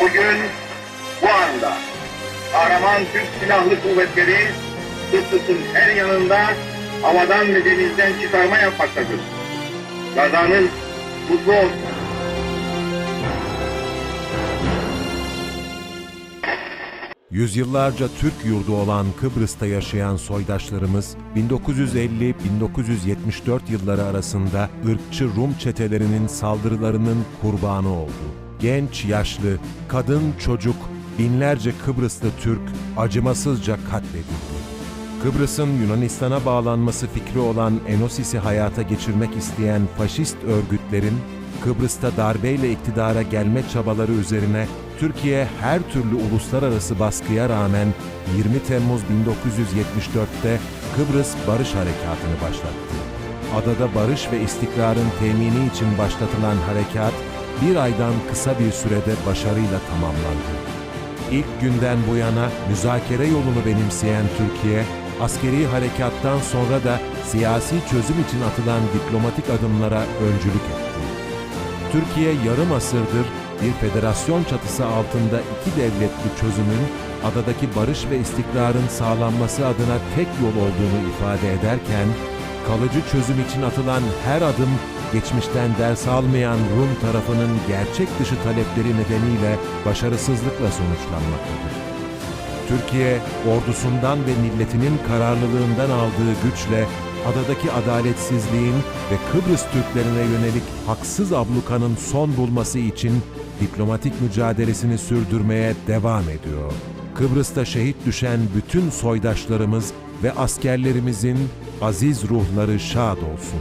Bugün bu anda kahraman Türk Silahlı Kuvvetleri Kıbrıs'ın her yanında havadan ve denizden çıkarma yapmaktadır. Gazanız mutlu olsun. Yüzyıllarca Türk yurdu olan Kıbrıs'ta yaşayan soydaşlarımız 1950-1974 yılları arasında ırkçı Rum çetelerinin saldırılarının kurbanı oldu. Genç, yaşlı, kadın, çocuk, binlerce Kıbrıslı Türk acımasızca katledildi. Kıbrıs'ın Yunanistan'a bağlanması fikri olan Enosis'i hayata geçirmek isteyen faşist örgütlerin Kıbrıs'ta darbeyle iktidara gelme çabaları üzerine Türkiye her türlü uluslararası baskıya rağmen 20 Temmuz 1974'te Kıbrıs Barış Harekatı'nı başlattı. Adada barış ve istikrarın temini için başlatılan harekat bir aydan kısa bir sürede başarıyla tamamlandı. İlk günden bu yana müzakere yolunu benimseyen Türkiye, askeri harekattan sonra da siyasi çözüm için atılan diplomatik adımlara öncülük etti. Türkiye yarım asırdır bir federasyon çatısı altında iki devletli çözümün adadaki barış ve istikrarın sağlanması adına tek yol olduğunu ifade ederken, kalıcı çözüm için atılan her adım geçmişten ders almayan Rum tarafının gerçek dışı talepleri nedeniyle başarısızlıkla sonuçlanmaktadır. Türkiye, ordusundan ve milletinin kararlılığından aldığı güçle adadaki adaletsizliğin ve Kıbrıs Türklerine yönelik haksız ablukanın son bulması için diplomatik mücadelesini sürdürmeye devam ediyor. Kıbrıs'ta şehit düşen bütün soydaşlarımız ve askerlerimizin aziz ruhları şad olsun.